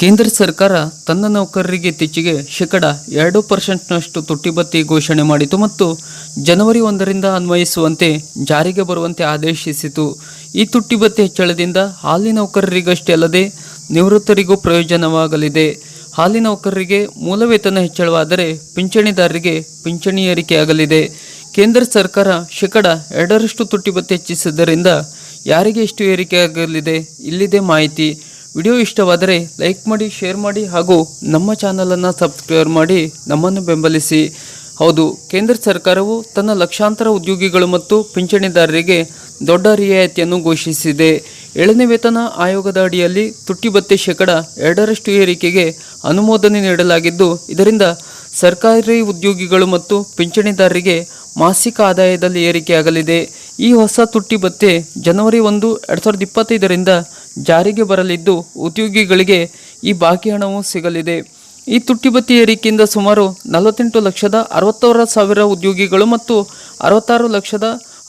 ಕೇಂದ್ರ ಸರ್ಕಾರ ತನ್ನ ನೌಕರರಿಗೆ ಇತ್ತೀಚೆಗೆ ಶೇಕಡ ಎರಡು ಪರ್ಸೆಂಟ್ನಷ್ಟು ತುಟ್ಟಿಬತ್ತಿ ಘೋಷಣೆ ಮಾಡಿತು ಮತ್ತು ಜನವರಿ ಒಂದರಿಂದ ಅನ್ವಯಿಸುವಂತೆ ಜಾರಿಗೆ ಬರುವಂತೆ ಆದೇಶಿಸಿತು. ಈ ತುಟ್ಟಿಬತ್ತಿ ಹೆಚ್ಚಳದಿಂದ ಹಾಲಿ ನೌಕರರಿಗಷ್ಟೇ ಅಲ್ಲದೆ ನಿವೃತ್ತರಿಗೂ ಪ್ರಯೋಜನವಾಗಲಿದೆ. ಹಾಲಿ ನೌಕರರಿಗೆ ಮೂಲ ವೇತನ ಹೆಚ್ಚಳವಾದರೆ ಪಿಂಚಣಿದಾರರಿಗೆ ಪಿಂಚಣಿ ಏರಿಕೆಯಾಗಲಿದೆ ಕೇಂದ್ರ ಸರ್ಕಾರ ಶೇಕಡ ಎರಡರಷ್ಟು ತುಟ್ಟಿಬತ್ತಿ ಹೆಚ್ಚಿಸಿದ್ದರಿಂದ ಯಾರಿಗೆ ಎಷ್ಟು ಏರಿಕೆಯಾಗಲಿದೆ ಇಲ್ಲಿದೆ ಮಾಹಿತಿ. ವಿಡಿಯೋ ಇಷ್ಟವಾದರೆ ಲೈಕ್ ಮಾಡಿ, ಶೇರ್ ಮಾಡಿ ಹಾಗೂ ನಮ್ಮ ಚಾನಲನ್ನು ಸಬ್ಸ್ಕ್ರೈಬ್ ಮಾಡಿ ನಮ್ಮನ್ನು ಬೆಂಬಲಿಸಿ. ಹೌದು, ಕೇಂದ್ರ ಸರ್ಕಾರವು ತನ್ನ ಲಕ್ಷಾಂತರ ಉದ್ಯೋಗಿಗಳು ಮತ್ತು ಪಿಂಚಣಿದಾರರಿಗೆ ದೊಡ್ಡ ರಿಯಾಯಿತಿಯನ್ನು ಘೋಷಿಸಿದೆ. ಏಳನೇ ವೇತನ ಆಯೋಗದ ಅಡಿಯಲ್ಲಿ ತುಟ್ಟಿ ಭತ್ಯೆ ಶೇಕಡ ಎರಡರಷ್ಟು ಏರಿಕೆಗೆ ಅನುಮೋದನೆ ನೀಡಲಾಗಿದ್ದು, ಇದರಿಂದ ಸರ್ಕಾರಿ ಉದ್ಯೋಗಿಗಳು ಮತ್ತು ಪಿಂಚಣಿದಾರರಿಗೆ ಮಾಸಿಕ ಆದಾಯದಲ್ಲಿ ಏರಿಕೆಯಾಗಲಿದೆ. ಈ ಹೊಸ ತುಟ್ಟಿ ಭತ್ಯೆ ಜನವರಿ ಒಂದು, ಎರಡು ಸಾವಿರದ ಇಪ್ಪತ್ತೈದರಿಂದ ಜಾರಿಗೆ ಬರಲಿದ್ದು ಉದ್ಯೋಗಿಗಳಿಗೆ ಈ ಬಾಕಿ ಹಣವು ಸಿಗಲಿದೆ. ಈ ತುಟ್ಟಿ ಭತ್ಯೆ ಏರಿಕೆಯಿಂದ ಸುಮಾರು ನಲವತ್ತೆಂಟು ಲಕ್ಷದ ಅರವತ್ತಾರು ಸಾವಿರ ಉದ್ಯೋಗಿಗಳು ಮತ್ತು ಅರವತ್ತಾರು ಲಕ್ಷದ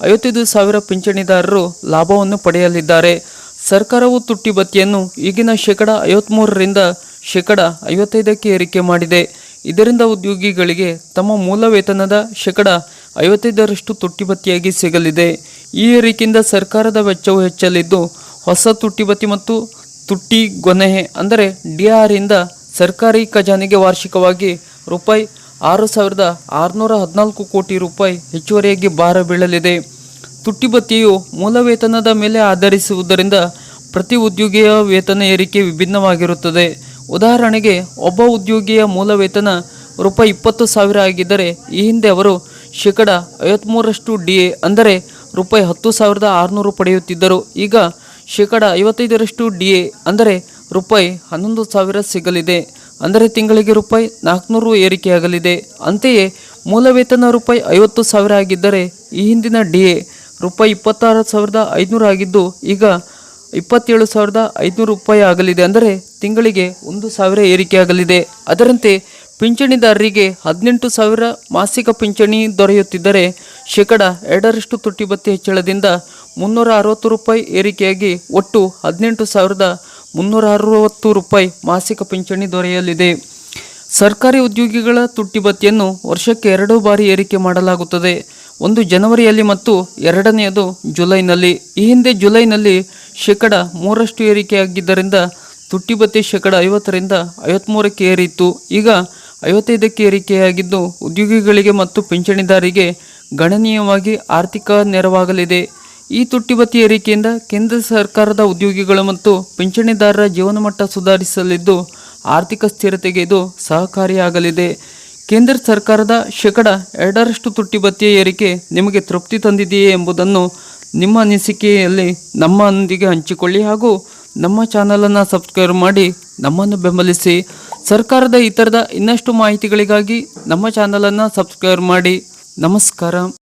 ಐವತ್ತೈದು ಸಾವಿರ ಪಿಂಚಣಿದಾರರು ಲಾಭವನ್ನು ಪಡೆಯಲಿದ್ದಾರೆ. ಸರ್ಕಾರವು ತುಟ್ಟಿ ಭತ್ಯೆಯನ್ನು ಈಗಿನ ಶೇಕಡ ಐವತ್ತ್ಮೂರರಿಂದ ಶೇಕಡ ಐವತ್ತೈದಕ್ಕೆ ಏರಿಕೆ ಮಾಡಿದೆ. ಇದರಿಂದ ಉದ್ಯೋಗಿಗಳಿಗೆ ತಮ್ಮ ಮೂಲ ವೇತನದ ಶೇಕಡ ಐವತ್ತೈದರಷ್ಟು ತುಟ್ಟಿಬತ್ತಿಯಾಗಿ ಸಿಗಲಿದೆ. ಈ ಏರಿಕೆಯಿಂದ ಸರ್ಕಾರದ ವೆಚ್ಚವು ಹೆಚ್ಚಲಿದ್ದು, ಹೊಸ ತುಟ್ಟಿಬತ್ತಿ ಮತ್ತು ತುಟ್ಟಿ ಗೊನೆ ಅಂದರೆ ಡಿ ಆರ್ ಇಂದ ಸರ್ಕಾರಿ ಖಜಾನೆಗೆ ವಾರ್ಷಿಕವಾಗಿ ರೂಪಾಯಿ ಆರು ಸಾವಿರದ ಆರುನೂರ ಹದಿನಾಲ್ಕು ಕೋಟಿ ರೂಪಾಯಿ ಹೆಚ್ಚುವರಿಯಾಗಿ ಭಾರ ಬೀಳಲಿದೆ. ತುಟ್ಟಿಬತ್ತಿಯು ಮೂಲ ವೇತನದ ಮೇಲೆ ಆಧರಿಸುವುದರಿಂದ ಪ್ರತಿ ಉದ್ಯೋಗಿಯ ವೇತನ ಏರಿಕೆ ವಿಭಿನ್ನವಾಗಿರುತ್ತದೆ. ಉದಾಹರಣೆಗೆ, ಒಬ್ಬ ಉದ್ಯೋಗಿಯ ಮೂಲ ವೇತನ ರೂಪಾಯಿ ಇಪ್ಪತ್ತು ಸಾವಿರ ಆಗಿದ್ದರೆ, ಈ ಹಿಂದೆ ಅವರು ಶೇಕಡ ಐವತ್ತ್ಮೂರಷ್ಟು ಡಿ ಎ ಅಂದರೆ ರೂಪಾಯಿ ಹತ್ತು ಸಾವಿರದ ಆರುನೂರು ಪಡೆಯುತ್ತಿದ್ದರು. ಈಗ ಶೇಕಡ ಐವತ್ತೈದರಷ್ಟು ಡಿ ಎ ಅಂದರೆ ರೂಪಾಯಿ ಹನ್ನೊಂದು ಸಾವಿರ ಸಿಗಲಿದೆ. ಅಂದರೆ ತಿಂಗಳಿಗೆ ರೂಪಾಯಿ ನಾಲ್ಕುನೂರು ಏರಿಕೆಯಾಗಲಿದೆ. ಅಂತೆಯೇ ಮೂಲ ವೇತನ ರೂಪಾಯಿ ಐವತ್ತು ಸಾವಿರ ಆಗಿದ್ದರೆ, ಈ ಹಿಂದಿನ ಡಿ ಎ ರೂಪಾಯಿ ಇಪ್ಪತ್ತಾರು ಸಾವಿರದ ಐದುನೂರು ಆಗಿದ್ದು, ಈಗ ಇಪ್ಪತ್ತೇಳು ಸಾವಿರದ ಐದುನೂರು ರೂಪಾಯಿ ಆಗಲಿದೆ ಅಂದರೆ ತಿಂಗಳಿಗೆ ಒಂದು ಸಾವಿರ ಏರಿಕೆಯಾಗಲಿದೆ ಅದರಂತೆ ಪಿಂಚಣಿದಾರರಿಗೆ ಹದಿನೆಂಟು ಸಾವಿರ ಮಾಸಿಕ ಪಿಂಚಣಿ ದೊರೆಯುತ್ತಿದ್ದರೆ ಶೇಕಡ ಎರಡರಷ್ಟು ತುಟ್ಟಿ ಭತ್ಯೆ ಹೆಚ್ಚಳದಿಂದ ಮುನ್ನೂರ ಅರವತ್ತು ರೂಪಾಯಿ ಏರಿಕೆಯಾಗಿ ಒಟ್ಟು ಹದಿನೆಂಟು ಸಾವಿರದ ಮುನ್ನೂರ ಅರವತ್ತು ರೂಪಾಯಿ ಮಾಸಿಕ ಪಿಂಚಣಿ ದೊರೆಯಲಿದೆ. ಸರ್ಕಾರಿ ಉದ್ಯೋಗಿಗಳ ತುಟ್ಟಿ ಭತ್ಯೆಯನ್ನು ವರ್ಷಕ್ಕೆ ಎರಡು ಬಾರಿ ಏರಿಕೆ ಮಾಡಲಾಗುತ್ತದೆ. ಒಂದು ಜನವರಿಯಲ್ಲಿ ಮತ್ತು ಎರಡನೆಯದು ಜುಲೈನಲ್ಲಿ. ಈ ಹಿಂದೆ ಜುಲೈನಲ್ಲಿ ಶೇಕಡ ಮೂರಷ್ಟು ಏರಿಕೆಯಾಗಿದ್ದರಿಂದ ತುಟ್ಟಿ ಭತ್ಯೆ ಶೇಕಡ ಐವತ್ತರಿಂದ ಐವತ್ತ್ಮೂರಕ್ಕೆ ಏರಿತ್ತು. ಈಗ ಐವತ್ತೈದಕ್ಕೆ ಏರಿಕೆಯಾಗಿದ್ದು ಉದ್ಯೋಗಿಗಳಿಗೆ ಮತ್ತು ಪಿಂಚಣಿದಾರಿಗೆ ಗಣನೀಯವಾಗಿ ಆರ್ಥಿಕ ನೆರವಾಗಲಿದೆ. ಈ ತುಟ್ಟಿ ಭತ್ಯೆ ಏರಿಕೆಯಿಂದ ಕೇಂದ್ರ ಸರ್ಕಾರದ ಉದ್ಯೋಗಿಗಳು ಮತ್ತು ಪಿಂಚಣಿದಾರರ ಜೀವನಮಟ್ಟ ಸುಧಾರಿಸಲಿದ್ದು ಆರ್ಥಿಕ ಸ್ಥಿರತೆಗೆ ಇದು ಸಹಕಾರಿಯಾಗಲಿದೆ. ಕೇಂದ್ರ ಸರ್ಕಾರದ ಶೇಕಡ ಎರಡರಷ್ಟು ತುಟ್ಟಿ ಭತ್ಯೆ ಏರಿಕೆ ನಿಮಗೆ ತೃಪ್ತಿ ತಂದಿದೆಯೇ ಎಂಬುದನ್ನು ನಿಮ್ಮ ಅನಿಸಿಕೆಯಲ್ಲಿ ನಮ್ಮೊಂದಿಗೆ ಹಂಚಿಕೊಳ್ಳಿ ಹಾಗೂ ನಮ್ಮ ಚಾನಲನ್ನು ಸಬ್ಸ್ಕ್ರೈಬ್ ಮಾಡಿ ನಮ್ಮನ್ನು ಬೆಂಬಲಿಸಿ. ಸರ್ಕಾರದ ಇತರದ ಇನ್ನಷ್ಟು ಮಾಹಿತಿಗಳಿಗಾಗಿ ನಮ್ಮ ಚಾನಲನ್ನು ಸಬ್ಸ್ಕ್ರೈಬ್ ಮಾಡಿ. ನಮಸ್ಕಾರ.